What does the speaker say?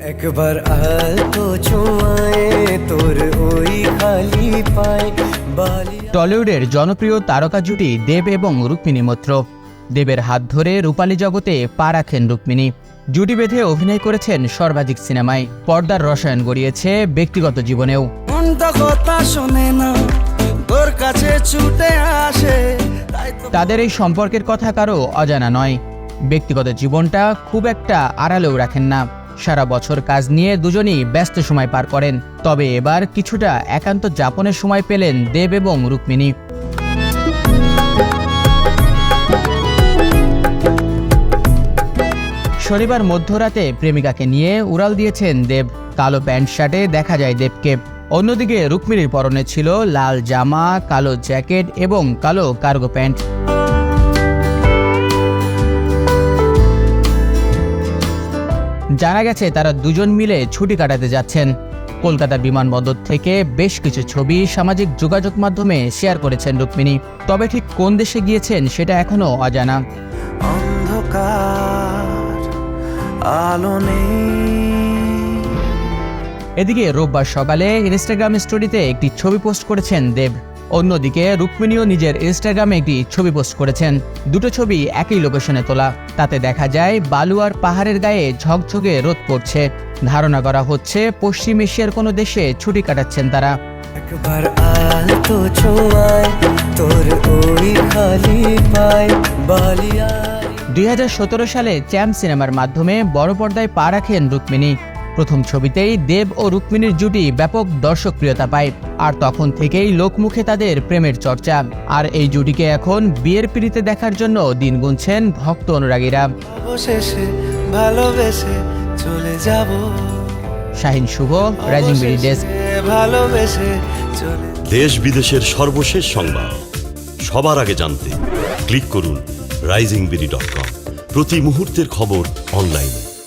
একবার আলতো ছোঁয়ায় তোর ওই খালি পায় বালি টলিউডের জনপ্রিয় তারকা জুটি দেব এবং রুক্মিণী মৈত্র। দেবের হাত ধরে রূপালী জগতে পা রাখেন রুক্মিণী। জুটি বেঁধে অভিনয় করেছেন সর্বাধিক সিনেমায়। পর্দার রসায়ন গড়িয়েছে ব্যক্তিগত জীবনেও। মনটা কথা তোর কাছে ছুটে আসে তাদের এই সম্পর্কের কথা কারও অজানা নয়। ব্যক্তিগত জীবনটা খুব একটা আড়ালেও রাখেন না। সারা বছর কাজ নিয়ে দুজনই ব্যস্ত সময় পার করেন। তবে এবার কিছুটা একান্ত যাপনের সময় পেলেন দেব এবং রুক্মিণী। শনিবার মধ্যরাতে প্রেমিকাকে নিয়ে উড়াল দিয়েছেন দেব। কালো প্যান্ট শার্টে দেখা যায় দেবকে। অন্যদিকে রুক্মিণীর পরনে ছিল লাল জামা, কালো জ্যাকেট এবং কালো কার্গো প্যান্ট। জানা গেছে তারা দুজন মিলে ছুটি কাটাতে যাচ্ছেন। কলকাতা বিমানবন্দর থেকে বেশ কিছু ছবি সামাজিক যোগাযোগ মাধ্যমে শেয়ার করেছেন রুক্মিণী। তবে ঠিক কোন দেশে গিয়েছেন সেটা এখনও অজানা। অন্ধকার আলো নেই। এদিকে রোববার সকালে ইনস্টাগ্রাম স্টোরিতে একটি ছবি পোস্ট করেছেন দেব। অন্যদিকে রুক্মিণীও নিজের ইনস্টাগ্রামে একটি ছবি পোস্ট করেছেন। দুটো ছবি একই লোকেশনে তোলা। তাতে দেখা যায় বালুয়ার পাহাড়ের গায়ে ঝকঝকে রোদ পড়ছে। ধারণা করা হচ্ছে পশ্চিম এশিয়ার কোনো দেশে ছুটি কাটাচ্ছেন তারা। একবার আলতো ছোঁয়ায় তোর ওই খালি পায় বালিয়ারি দুই সালে চ্যাম্প সিনেমার মাধ্যমে বড় পর্দায় পা রাখেন রুক্মিণী। প্রথম ছবিতেই দেব ও রুক্মিণীর জুটি ব্যাপক দর্শকপ্রিয়তা পায় আর তখন থেকেই লোকমুখে তাদের প্রেমের চর্চা। আর এই জুটিকে এখন বিয়ের পিড়িতে দেখার জন্য দিন গুনছেন ভক্ত অনুরাগীরা। ভালোবেসে চলে যাব। Shahin Shuvo Rising BD desk. ভালোবেসে দেশ বিদেশের সর্বশেষ সংবাদ। সবার আগে জানতে ক্লিক করুন রাইজিং বিডি ডট কম। প্রতি মুহূর্তের খবর অনলাইনে।